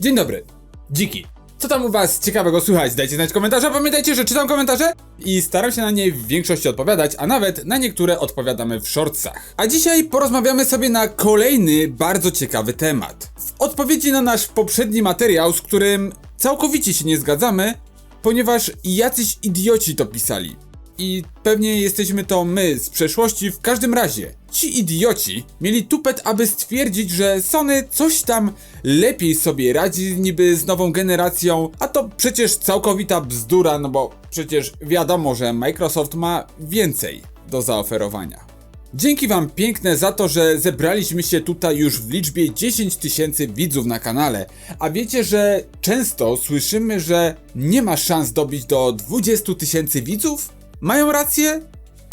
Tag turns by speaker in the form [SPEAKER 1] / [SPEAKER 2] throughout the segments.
[SPEAKER 1] Dzień dobry. Dziki. Co tam u was ciekawego słychać? Dajcie znać w komentarzach. Pamiętajcie, że czytam komentarze i staram się na nie w większości odpowiadać, a nawet na niektóre odpowiadamy w shortsach. A dzisiaj porozmawiamy sobie na kolejny bardzo ciekawy temat. W odpowiedzi na nasz poprzedni materiał, z którym całkowicie się nie zgadzamy, ponieważ jacyś idioci to pisali. I pewnie jesteśmy to my z przeszłości. W każdym razie, ci idioci mieli tupet, aby stwierdzić, że Sony coś tam lepiej sobie radzi niby z nową generacją, a to przecież całkowita bzdura, no bo przecież wiadomo, że Microsoft ma więcej do zaoferowania. Dzięki wam piękne za to, że zebraliśmy się tutaj już w liczbie 10 tysięcy widzów na kanale. A wiecie, że często słyszymy, że nie ma szans dobić do 20 tysięcy widzów? Mają rację?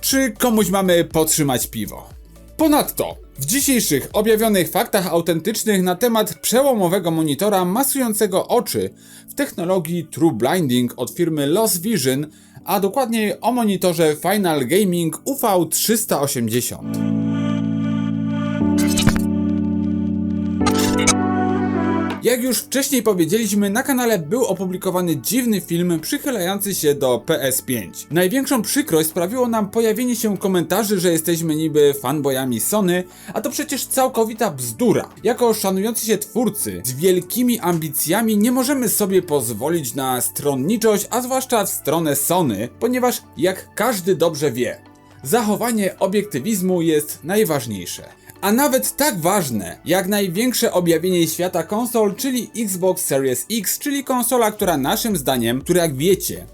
[SPEAKER 1] Czy komuś mamy potrzymać piwo? Ponadto, w dzisiejszych objawionych faktach autentycznych na temat przełomowego monitora masującego oczy w technologii True Blinding od firmy Lost Vision, a dokładniej o monitorze Final Gaming UV380. Jak już wcześniej powiedzieliśmy, na kanale był opublikowany dziwny film przychylający się do PS5. Największą przykrość sprawiło nam pojawienie się komentarzy, że jesteśmy niby fanboyami Sony, a to przecież całkowita bzdura. Jako szanujący się twórcy z wielkimi ambicjami nie możemy sobie pozwolić na stronniczość, a zwłaszcza w stronę Sony, ponieważ jak każdy dobrze wie, zachowanie obiektywizmu jest najważniejsze. A nawet tak ważne, jak największe objawienie świata konsol, czyli Xbox Series X, czyli konsola, która naszym zdaniem, która jak wiecie,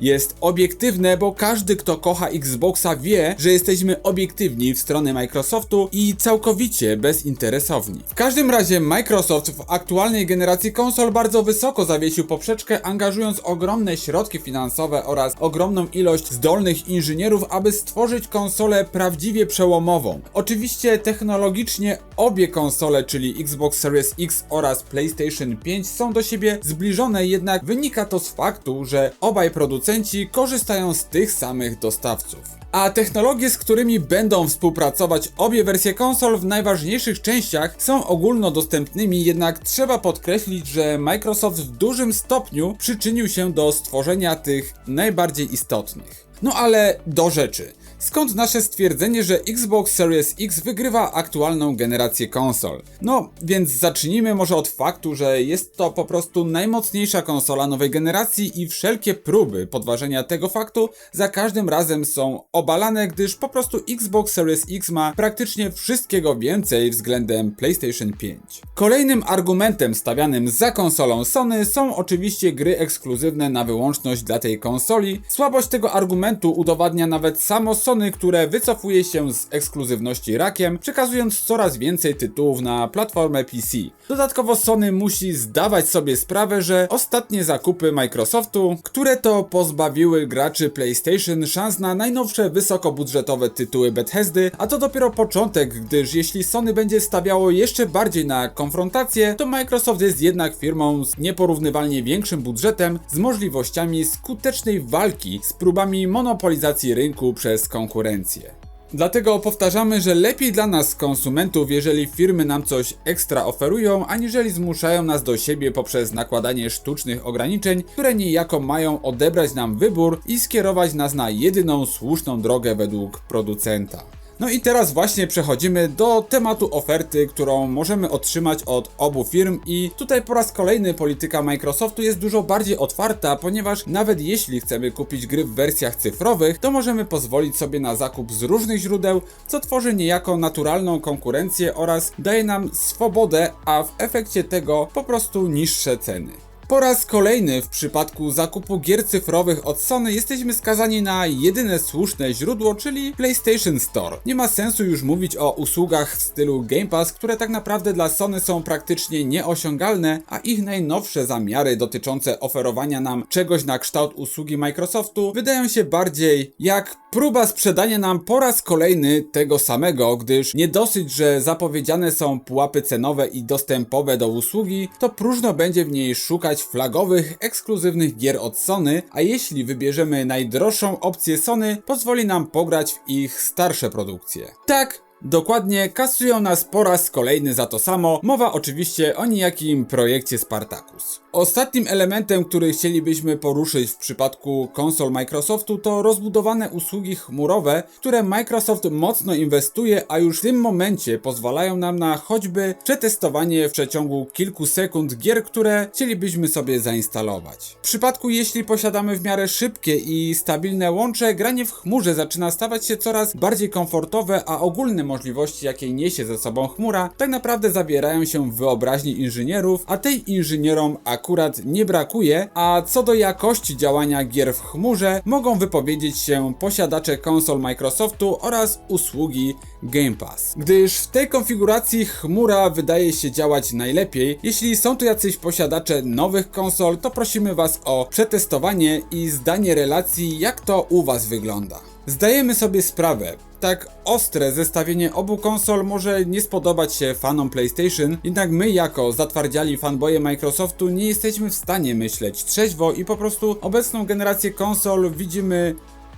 [SPEAKER 1] jest obiektywne, bo każdy, kto kocha Xboxa wie, że jesteśmy obiektywni w stronę Microsoftu i całkowicie bezinteresowni. W każdym razie Microsoft w aktualnej generacji konsol bardzo wysoko zawiesił poprzeczkę, angażując ogromne środki finansowe oraz ogromną ilość zdolnych inżynierów, aby stworzyć konsolę prawdziwie przełomową. Oczywiście technologicznie obie konsole, czyli Xbox Series X oraz PlayStation 5 są do siebie zbliżone, jednak wynika to z faktu, że obaj producenci korzystają z tych samych dostawców. A technologie, z którymi będą współpracować obie wersje konsol w najważniejszych częściach są ogólnodostępnymi, jednak trzeba podkreślić, że Microsoft w dużym stopniu przyczynił się do stworzenia tych najbardziej istotnych. No ale do rzeczy. Skąd nasze stwierdzenie, że Xbox Series X wygrywa aktualną generację konsol? No, więc zacznijmy może od faktu, że jest to po prostu najmocniejsza konsola nowej generacji i wszelkie próby podważenia tego faktu za każdym razem są obalane, gdyż po prostu Xbox Series X ma praktycznie wszystkiego więcej względem PlayStation 5. Kolejnym argumentem stawianym za konsolą Sony są oczywiście gry ekskluzywne na wyłączność dla tej konsoli. Słabość tego argumentu udowadnia nawet samo Sony, które wycofuje się z ekskluzywności rakiem, przekazując coraz więcej tytułów na platformę PC. Dodatkowo Sony musi zdawać sobie sprawę, że ostatnie zakupy Microsoftu, które to pozbawiły graczy PlayStation szans na najnowsze wysokobudżetowe tytuły Bethesdy, a to dopiero początek, gdyż jeśli Sony będzie stawiało jeszcze bardziej na konfrontację, to Microsoft jest jednak firmą z nieporównywalnie większym budżetem, z możliwościami skutecznej walki z próbami monopolizacji rynku przez konkurencję. Dlatego powtarzamy, że lepiej dla nas konsumentów, jeżeli firmy nam coś ekstra oferują, aniżeli zmuszają nas do siebie poprzez nakładanie sztucznych ograniczeń, które niejako mają odebrać nam wybór i skierować nas na jedyną słuszną drogę według producenta. No i teraz właśnie przechodzimy do tematu oferty, którą możemy otrzymać od obu firm i tutaj po raz kolejny polityka Microsoftu jest dużo bardziej otwarta, ponieważ nawet jeśli chcemy kupić gry w wersjach cyfrowych, to możemy pozwolić sobie na zakup z różnych źródeł, co tworzy niejako naturalną konkurencję oraz daje nam swobodę, a w efekcie tego po prostu niższe ceny. Po raz kolejny w przypadku zakupu gier cyfrowych od Sony jesteśmy skazani na jedyne słuszne źródło, czyli PlayStation Store. Nie ma sensu już mówić o usługach w stylu Game Pass, które tak naprawdę dla Sony są praktycznie nieosiągalne, a ich najnowsze zamiary dotyczące oferowania nam czegoś na kształt usługi Microsoftu wydają się bardziej jak próba sprzedania nam po raz kolejny tego samego, gdyż nie dosyć, że zapowiedziane są pułapy cenowe i dostępowe do usługi, to próżno będzie w niej szukać flagowych, ekskluzywnych gier od Sony, a jeśli wybierzemy najdroższą opcję Sony, pozwoli nam pograć w ich starsze produkcje. Tak, Dokładnie, kasują nas po raz kolejny za to samo. Mowa oczywiście o niejakim projekcie Spartacus. Ostatnim elementem, który chcielibyśmy poruszyć w przypadku konsol Microsoftu to rozbudowane usługi chmurowe, które Microsoft mocno inwestuje, a już w tym momencie pozwalają nam na choćby przetestowanie w przeciągu kilku sekund gier, które chcielibyśmy sobie zainstalować. W przypadku jeśli posiadamy w miarę szybkie i stabilne łącze, granie w chmurze zaczyna stawać się coraz bardziej komfortowe, a ogólne możliwości, jakie niesie ze sobą chmura, tak naprawdę zabierają się w wyobraźni inżynierów, a tej inżynierom akurat nie brakuje, a co do jakości działania gier w chmurze, mogą wypowiedzieć się posiadacze konsol Microsoftu oraz usługi Game Pass. Gdyż w tej konfiguracji chmura wydaje się działać najlepiej. Jeśli są tu jacyś posiadacze nowych konsol, to prosimy Was o przetestowanie i zdanie relacji, jak to u Was wygląda. Zdajemy sobie sprawę, tak ostre zestawienie obu konsol może nie spodobać się fanom PlayStation, jednak my jako zatwardziali fanboye Microsoftu nie jesteśmy w stanie myśleć trzeźwo i po prostu obecną generację konsol widzimy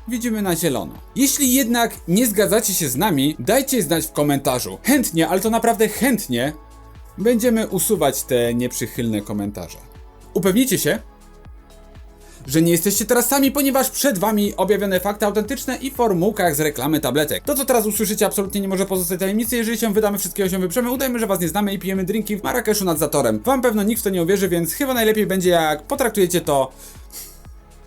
[SPEAKER 1] widzimy na zielono. Jeśli jednak nie zgadzacie się z nami, dajcie znać w komentarzu. Chętnie, ale to naprawdę chętnie będziemy usuwać te nieprzychylne komentarze. Upewnijcie się, że nie jesteście teraz sami, ponieważ przed wami objawione fakty autentyczne i formułkach z reklamy tabletek. To co teraz usłyszycie absolutnie nie może pozostać tajemnicy, jeżeli się wydamy, wszystkiego się wyprzemy, udajmy, że was nie znamy i pijemy drinki w Marrakeszu nad zatorem. Wam pewno nikt w to nie uwierzy, więc chyba najlepiej będzie jak potraktujecie to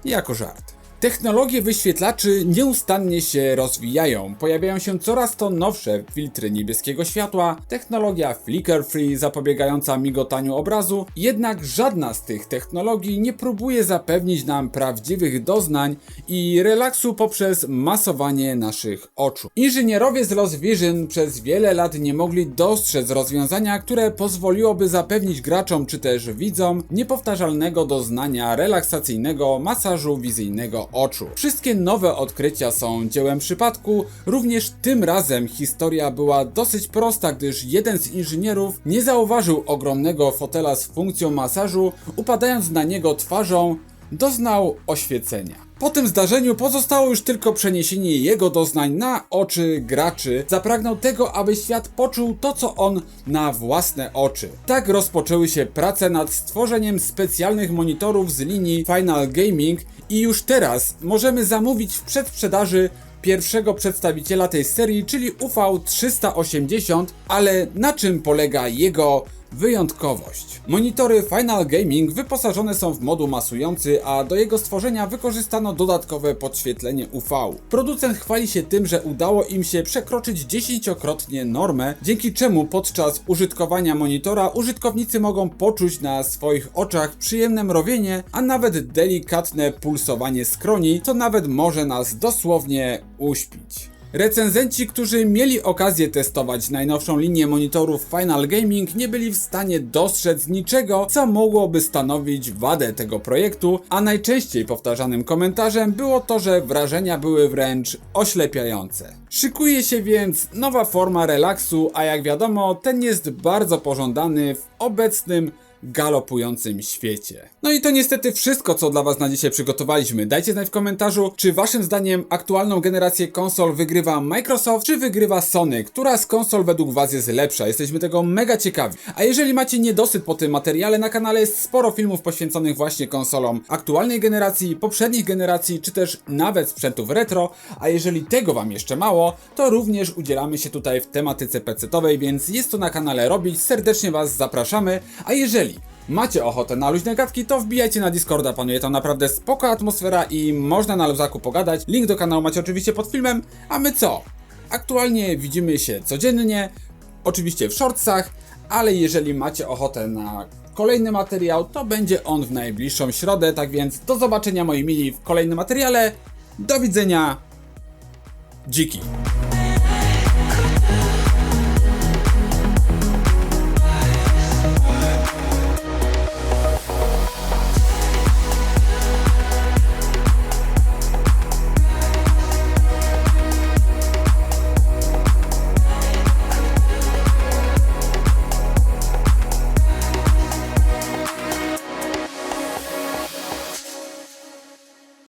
[SPEAKER 1] jako żart. Technologie wyświetlaczy nieustannie się rozwijają. Pojawiają się coraz to nowsze filtry niebieskiego światła, technologia flicker free zapobiegająca migotaniu obrazu, jednak żadna z tych technologii nie próbuje zapewnić nam prawdziwych doznań i relaksu poprzez masowanie naszych oczu. Inżynierowie z Lost Vision przez wiele lat nie mogli dostrzec rozwiązania, które pozwoliłoby zapewnić graczom czy też widzom niepowtarzalnego doznania relaksacyjnego masażu wizyjnego oczu. Wszystkie nowe odkrycia są dziełem przypadku, również tym razem historia była dosyć prosta, gdyż jeden z inżynierów nie zauważył ogromnego fotela z funkcją masażu, upadając na niego twarzą, doznał oświecenia. Po tym zdarzeniu pozostało już tylko przeniesienie jego doznań na oczy graczy. Zapragnął tego, aby świat poczuł to, co on na własne oczy. Tak rozpoczęły się prace nad stworzeniem specjalnych monitorów z linii Final Gaming i już teraz możemy zamówić w przedsprzedaży pierwszego przedstawiciela tej serii, czyli UV380, ale na czym polega jego wyjątkowość. Monitory Final Gaming wyposażone są w moduł masujący, a do jego stworzenia wykorzystano dodatkowe podświetlenie UV. Producent chwali się tym, że udało im się przekroczyć dziesięciokrotnie normę, dzięki czemu podczas użytkowania monitora użytkownicy mogą poczuć na swoich oczach przyjemne mrowienie, a nawet delikatne pulsowanie skroni, co nawet może nas dosłownie uśpić. Recenzenci, którzy mieli okazję testować najnowszą linię monitorów Final Gaming, nie byli w stanie dostrzec niczego, co mogłoby stanowić wadę tego projektu, a najczęściej powtarzanym komentarzem było to, że wrażenia były wręcz oślepiające. Szykuje się więc nowa forma relaksu, a jak wiadomo, ten jest bardzo pożądany w obecnym galopującym świecie. No i to niestety wszystko, co dla Was na dzisiaj przygotowaliśmy. Dajcie znać w komentarzu, czy Waszym zdaniem aktualną generację konsol wygrywa Microsoft, czy wygrywa Sony? Która z konsol według Was jest lepsza? Jesteśmy tego mega ciekawi. A jeżeli macie niedosyt po tym materiale, na kanale jest sporo filmów poświęconych właśnie konsolom aktualnej generacji, poprzednich generacji, czy też nawet sprzętów retro. A jeżeli tego Wam jeszcze mało, to również udzielamy się tutaj w tematyce PC-owej, więc jest to na kanale robić. Serdecznie Was zapraszamy. A jeżeli macie ochotę na luźne gadki, to wbijajcie na Discorda, panuje tam naprawdę spoko atmosfera i można na luzaku pogadać. Link do kanału macie oczywiście pod filmem, a my co? Aktualnie widzimy się codziennie, oczywiście w shortsach, ale jeżeli macie ochotę na kolejny materiał, to będzie on w najbliższą środę, tak więc do zobaczenia moi mili w kolejnym materiale. Do widzenia. Dziki.